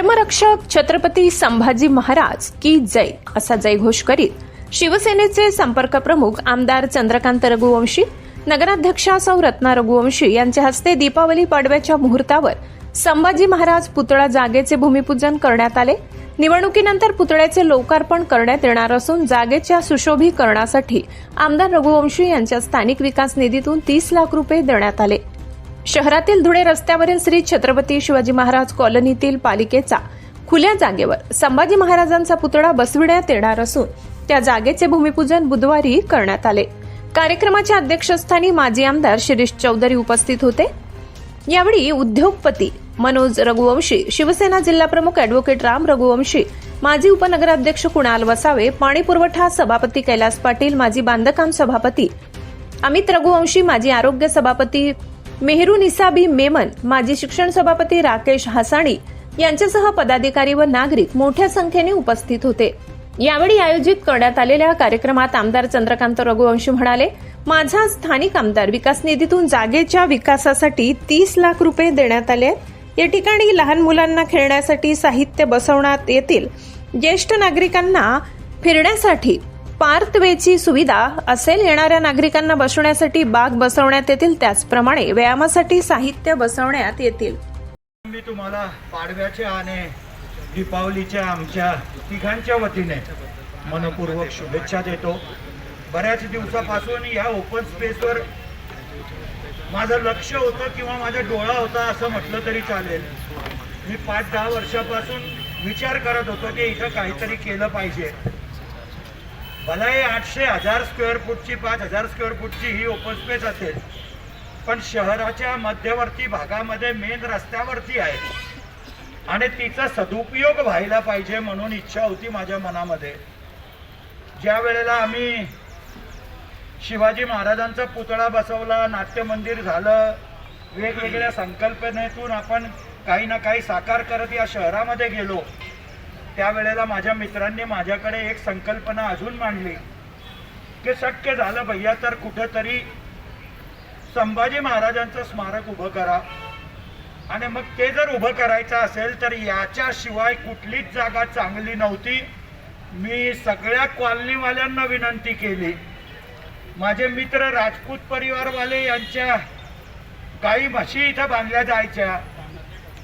धर्मरक्षक छत्रपती संभाजी महाराज की जय असा जयघोष करीत शिवसेनेचे संपर्क प्रमुख आमदार चंद्रकांत रघुवंशी नगराध्यक्षा सौ रत्ना रघुवंशी यांच्या हस्ते दीपावली पाडव्याच्या मुहूर्तावर संभाजी महाराज पुतळा जागेचे भूमिपूजन करण्यात आले. निवडणुकीनंतर पुतळ्याचे लोकार्पण करण्यात येणार असून जागेच्या सुशोभीकरणासाठी आमदार रघुवंशी यांच्या स्थानिक विकास निधीतून तीस लाख रुपये देण्यात आले. शहरातील धुळे रस्त्यावरील श्री छत्रपती शिवाजी महाराज कॉलनीतील पालिकेचा खुल्या जागेवर संभाजी महाराजांचा पुतळा बसविण्यात येणार असून त्या जागेचे भूमिपूजन बुधवारी करण्यात आले. कार्यक्रमाच्या अध्यक्षस्थानी माजी आमदार शिरीष चौधरी उपस्थित होते. यावेळी उद्योगपती मनोज रघुवंशी शिवसेना जिल्हा प्रमुख अॅडव्होकेट राम रघुवंशी माजी उपनगराध्यक्ष कुणाल वसावे पाणी पुरवठा सभापती कैलास पाटील माजी बांधकाम सभापती अमित रघुवंशी माजी आरोग्य सभापती मेहरू निसाबी मेमन माजी शिक्षण सभापती राकेश हासाणी यांच्यासह पदाधिकारी व नागरिक मोठ्या संख्येने उपस्थित होते यावेळी आयोजित करण्यात आलेल्या कार्यक्रमात आमदार चंद्रकांत रघुवंशी म्हणाले माझा स्थानिक आमदार विकास निधीतून जागेच्या विकासासाठी तीस लाख रुपये देण्यात आले आहेत. या ठिकाणी लहान मुलांना खेळण्यासाठी साहित्य बसवण्यात येतील ज्येष्ठ नागरिकांना फिरण्यासाठी पार्थवेची सुविधा असेल येणाऱ्या नागरिकांना बसवण्यासाठी बाग बसवण्यात येतील त्याचप्रमाणे व्यायामासाठी साहित्य बसवण्यात येतील. मी तुम्हाला पाडव्याच्या आणि दीपावलीच्या आमच्या तिघांच्या वतीने मनपूर्वक शुभेच्छा देतो. बऱ्याच दिवसापासून या ओपन स्पेसवर माझं लक्ष होतं किंवा माझा डोळा होता असं म्हटलं तरी चालेल. मी पाच दहा वर्षापासून विचार करत होतो की इथं काहीतरी केलं पाहिजे. भला आठशे हजार स्क्वेअर फूटची पाच हजार स्क्वेअर फूटची ही ओपन स्पेस असेल. पण शहराच्या मध्यवर्ती भागामध्ये मेन रस्त्यावरती आहे. आणि तिचा सदुपयोग व्हायला पाहिजे म्हणून इच्छा होती माझ्या मनामध्ये. ज्या वेळेला आम्ही शिवाजी महाराजांचा पुतळा बसवला नाट्य मंदिर झालं वेगवेगळ्या संकल्पनेतून आपण काही ना काही साकार करत या शहरामध्ये गेलो. त्यावेळेला माझ्या मित्रांनी माझ्याकडे एक संकल्पना अजून मांडली. की शक्य झालं भैया तर कुठंतरी संभाजी महाराजांचं स्मारक उभं करा. आणि मग ते जर उभं करायचं असेल तर याच्याशिवाय कुठलीच जागा चांगली नव्हती. मी सगळ्या कॉलनीवाल्यांना विनंती केली. माझे मित्र राजपूत परिवारवाले यांच्या काही म्हशी इथं बांधल्या जायच्या.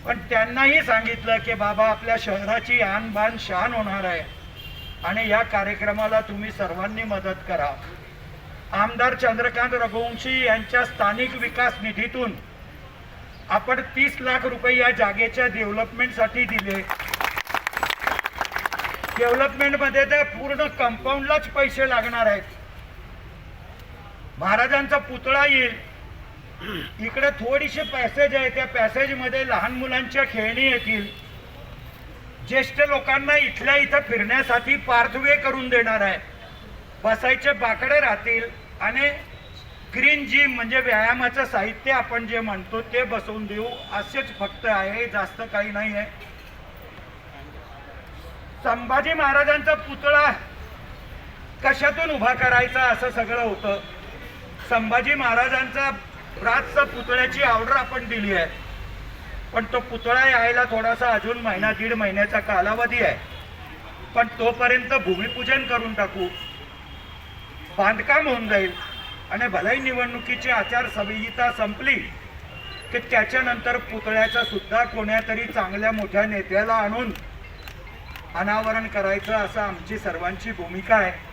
पण त्यांनाही सांगितलं की बाबा आपल्या शहराची आणबाण शान होणार आहे. आणि या कार्यक्रमाला तुम्ही सर्वांनी मदत करा. आमदार चंद्रकांत रघुवंशी यांच्या स्थानिक विकास निधीतून आपण तीस लाख रुपये या जागेच्या डेव्हलपमेंटसाठी दिले. डेव्हलपमेंटमध्ये तर पूर्ण कंपाऊंडलाच पैसे लागणार आहेत. महाराजांचा पुतळा येईल. इकडे थोडीशी पॅसेज आहे. त्या पॅसेजमध्ये लहान मुलांच्या खेळणी येतील. ज्येष्ठ लोकांना इथल्या इथं फिरण्यासाठी पार्थवे करून देणार आहे बसायचे बाकडे राहतील आणि ग्रीन जिम म्हणजे व्यायामाचं साहित्य आपण जे म्हणतो ते बसवून देऊ. असेच फक्त आहे जास्त काही नाही आहे संभाजी महाराजांचा पुतळा कशातून उभा करायचा असं सगळं होतं. संभाजी महाराजांचा राजचा पुतळ्याची ऑर्डर आपण दिली आहे. पण तो पुतळा यायला थोडासा अजून महिना दीड महिन्याचा कालावधी आहे. पण तोपर्यंत भूमिपूजन करून टाकू. बांधकाम होऊन जाईल. आणि भलाई निवडणुकीची आचारसंहिता संपली की त्याच्यानंतर पुतळ्याचा सुद्धा कोण्यातरी चांगल्या मोठ्या नेत्याला आणून अनावरण करायचं असं आमची सर्वांची भूमिका आहे.